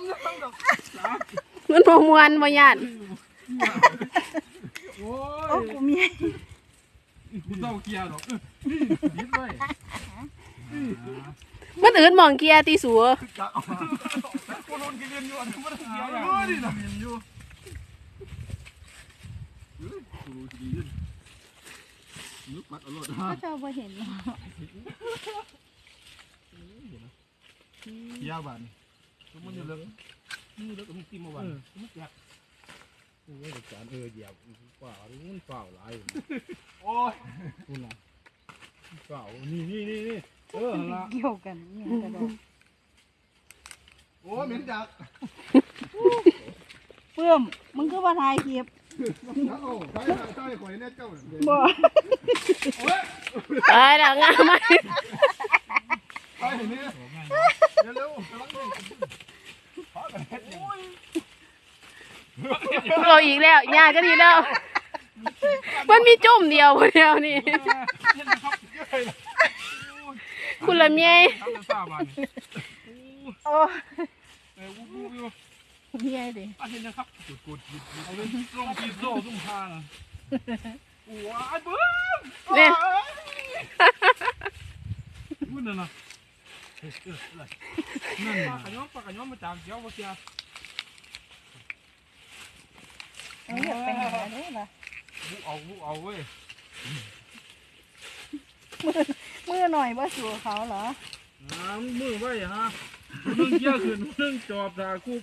ำยังดอกมันบ่มวนบ่ญาติโอ้โอ้ยกูมีกูเศร้าเกียร์ดอกนี่ยิดเลยมันอื่นหมองเกียร์ตีสัวกะเอากูโดนกินเรียนอยู่อันนี้มันเกียร์อย่างนี้นะเรียนอยู่กูรู้ดีขึ้นนึกมัดเอารมณ์ก็เจ้าบ่เห็นหรอกยาบัน มันอยู่เลิกนี่เลิกมันติมมาวันมันแจกโอ้ยจานเออเหยียบฝ่ามันฝ่าหลายโอ้ยคุณน่ะฝ่านี่นี่นี่นี่เออละเกี่ยวกันเนี่ยกระโดดโอ้ยเหม็นจักเพิ่มมึงก็มาถ่ายคลิปเอ้าใช่ใช่ข่อยเนี่ยเจ้าบ่ตายแล้วงามไหมใช่เนี่ย เร็วๆกำลังเราอีกแล้วญาติก็ดีแล้ว มันมีจุ่มเดียวคนเดียวนี่คุณละเมียทำซาบันโอ้เออวูบวูบอยู่เมียดิอาเห็นนะครับกดกดเอาเป็นร่องปีโซ่ตุ้มพานะว้ายเบิ้มเนี่ยพูดนั่นนะ นั่นปากกระย้อมปากกระย้อมมาจากเจ้าว่าเสียเอาอยากไปหาเด้อล่ะวูเอาวูเอาเว้ยมือมือหน่อยบ่าสู่เขาเหรอน้ำมือไว้ฮะเรื่งเยี่ยขึ้นเรื่งจอบตาคุก